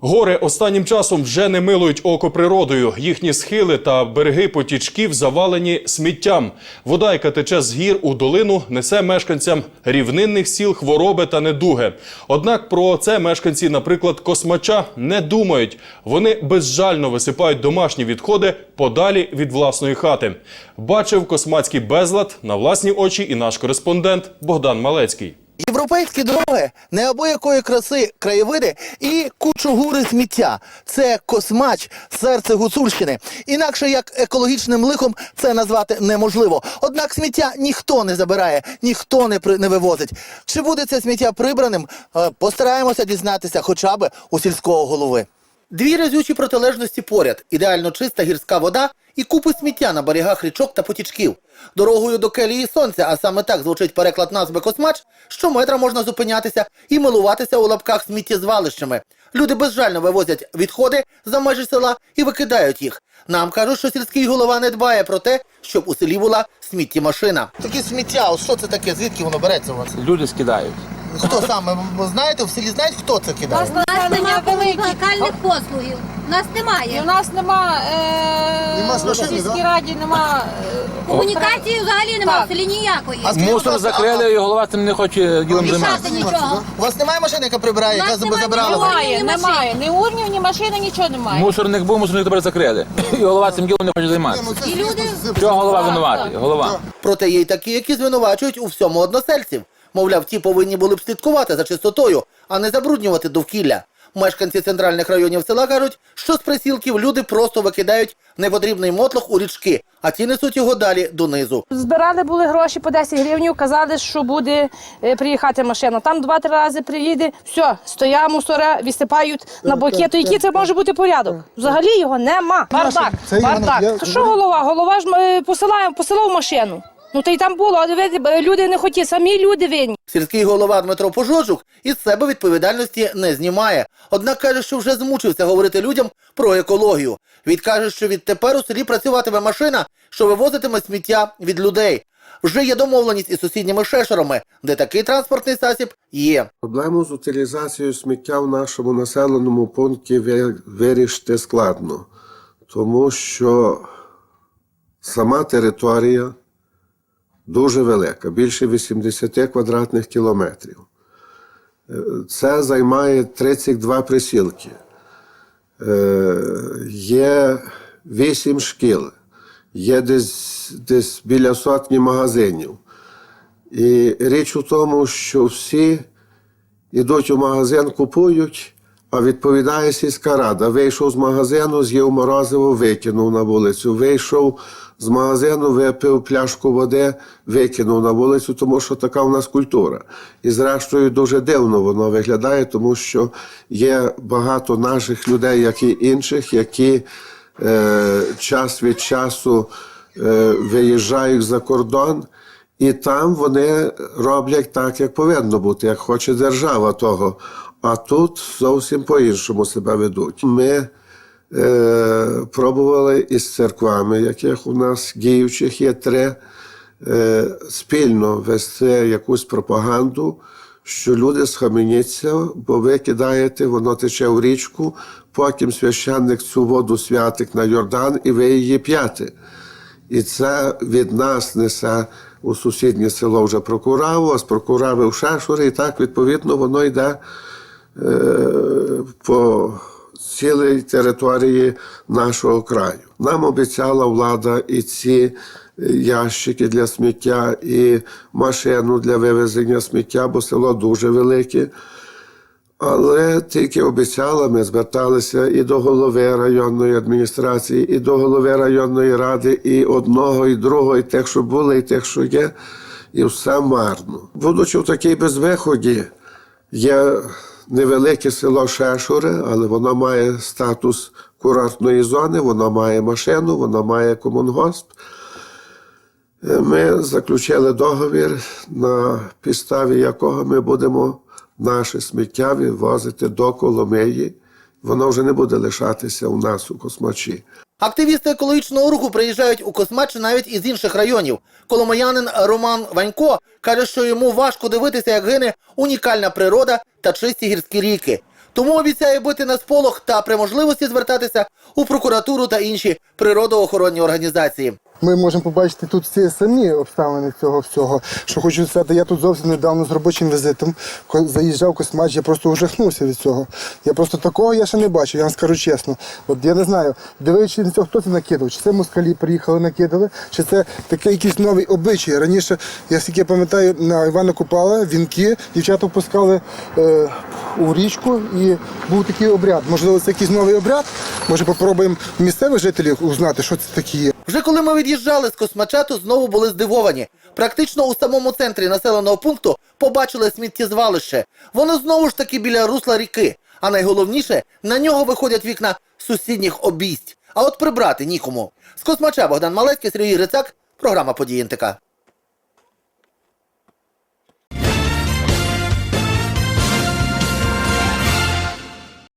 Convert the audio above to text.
Гори останнім часом вже не милують око природою. Їхні схили та береги потічків завалені сміттям. Вода, яка тече з гір у долину, несе мешканцям рівнинних сіл хвороби та недуги. Однак про це мешканці, наприклад, космача, не думають. Вони безжально висипають домашні відходи подалі від власної хати. Бачив космацький безлад на власні очі і наш кореспондент Богдан Малецький. Європейські дороги, неабиякої краси краєвиди і кучугури сміття. Це космач, серце Гуцульщини. Інакше як екологічним лихом це назвати неможливо. Однак сміття ніхто не забирає, ніхто не, при... не вивозить. Чи буде це сміття прибраним? Е, Постараємося дізнатися хоча б у сільського голови. Дві разючі протилежності поряд, ідеально чиста гірська вода і купи сміття на берегах річок та потічків. Дорогою до келії сонця, а саме так звучить переклад назви космач, щометра можна зупинятися і милуватися у лапках сміттєзвалищами. Люди безжально вивозять відходи за межі села і викидають їх. Нам кажуть, що сільський голова не дбає про те, щоб у селі була сміттємашина. Таке сміття, от що це таке? Звідки воно береться у вас? Люди скидають. Хто саме? Ви знаєте, в селі знають, хто це кидає? У нас немає локальних послугів. У нас І у немає. нас нема, е, Нема з в машини, сільській да? раді нема е, Комунікації взагалі немає в Так. селі ніякої. А скажіть, Мусор закрили, і голова цим не хоче ділом займатися. нічого. У вас немає машини, яка прибирає, У нас яка немає забирала? нічого. немає, Ні немає. Ні урнів, ні машини, нічого немає. Мусорник був, мусорник тепер закрили. І голова цим ділом не хоче займатися. І люди Чого голова винуватий? Голова. Проте є й такі, які звинувачують у всьому односельців. Мовляв, ті повинні були б слідкувати за чистотою, а не забруднювати довкілля. Мешканці центральних районів села кажуть, що з присілків люди просто викидають непотрібний мотлох у річки, а ті несуть його далі донизу. Збирали були гроші по 10 гривень, казали, що буде е, приїхати машина. Там два-три рази приїде, все, стоя мусора, відсипають на боки. То який це може бути порядок? Взагалі його нема. Бардак, бардак. То що голова? Голова ж е, посилає, посилав машину. Ну та й там було, але ви- люди не хотіли, самі люди винні. Сільський голова Дмитро Пожожук із себе відповідальності не знімає. Однак каже, що вже змучився говорити людям про екологію. Відкаже, що відтепер у селі працюватиме машина, що вивозитиме сміття від людей. Вже є домовленість із сусідніми шешерами, де такий транспортний засіб є. Проблему з утилізацією сміття в нашому населеному пункті ви- вирішити складно, тому що сама територія дуже велика, більше 80 квадратних кілометрів. Е, Це займає 32 присілки. Е, Є 8 шкіл, є десь, десь біля сотні магазинів. І річ у тому, що всі йдуть у магазин, купують, а відповідає сільська рада. Вийшов з магазину, з'їв морозиво, викинув на вулицю. Вийшов з магазину, випив пляшку води, викинув на вулицю, тому що така в нас культура. І зрештою дуже дивно воно виглядає, тому що є багато наших людей, як і інших, які е, час від часу е, виїжджають за кордон. І там вони роблять так, як повинно бути, як хоче держава того. А тут зовсім по-іншому себе ведуть. Ми е, пробували із церквами, яких у нас діючих є три, е, спільно вести якусь пропаганду, що люди схаменіться, бо ви кидаєте, воно тече в річку, потім священник цю воду святить на Йордан, і ви її п'яте. І це від нас несе у сусіднє село вже прокураву, а з прокурави в Шешури, і так відповідно воно йде е, по цілій території нашого краю. Нам обіцяла влада і ці ящики для сміття, і машину для вивезення сміття, бо село дуже велике. Але тільки обіцяла, ми зверталися і до голови районної адміністрації, і до голови районної ради, і одного, і другого, і тих, що були, і тих, що є, і все марно. Будучи в такій безвиході, є невелике село Шешури, але воно має статус курортної зони, воно має машину, воно має комунгосп. Ми заключили договір, на підставі якого ми будемо наше сміття відвозити до Коломиї. Воно вже не буде лишатися у нас у космачі. Активісти екологічного руху приїжджають у Космач навіть із інших районів. Коломиянин Роман Ванько каже, що йому важко дивитися, як гине унікальна природа та чисті гірські ріки. Тому обіцяє бити на сполох та при можливості звертатися у прокуратуру та інші природоохоронні організації. Ми можемо побачити тут всі самі обставини цього всього. Що хочу сказати, я тут зовсім недавно з робочим візитом заїжджав космач, я просто ужахнувся від цього. Я просто такого я ще не бачив, я вам скажу чесно. От я не знаю, дивлячись на цього, хто це накидав, чи це москалі приїхали, накидали, чи це такий якийсь новий обичай. Раніше, я скільки пам'ятаю, на Івана Купала вінки дівчата впускали е, у річку і був такий обряд. Можливо, це якийсь новий обряд. Може, попробуємо місцевих жителів узнати, що це таке є. Вже коли ми від'їжджали з космача, то знову були здивовані. Практично у самому центрі населеного пункту побачили сміттєзвалище. Воно знову ж таки біля русла ріки. А найголовніше, на нього виходять вікна сусідніх обійсть. А от прибрати нікому. З космача Богдан Малецький, Сергій Грицак, програма «Події НТК».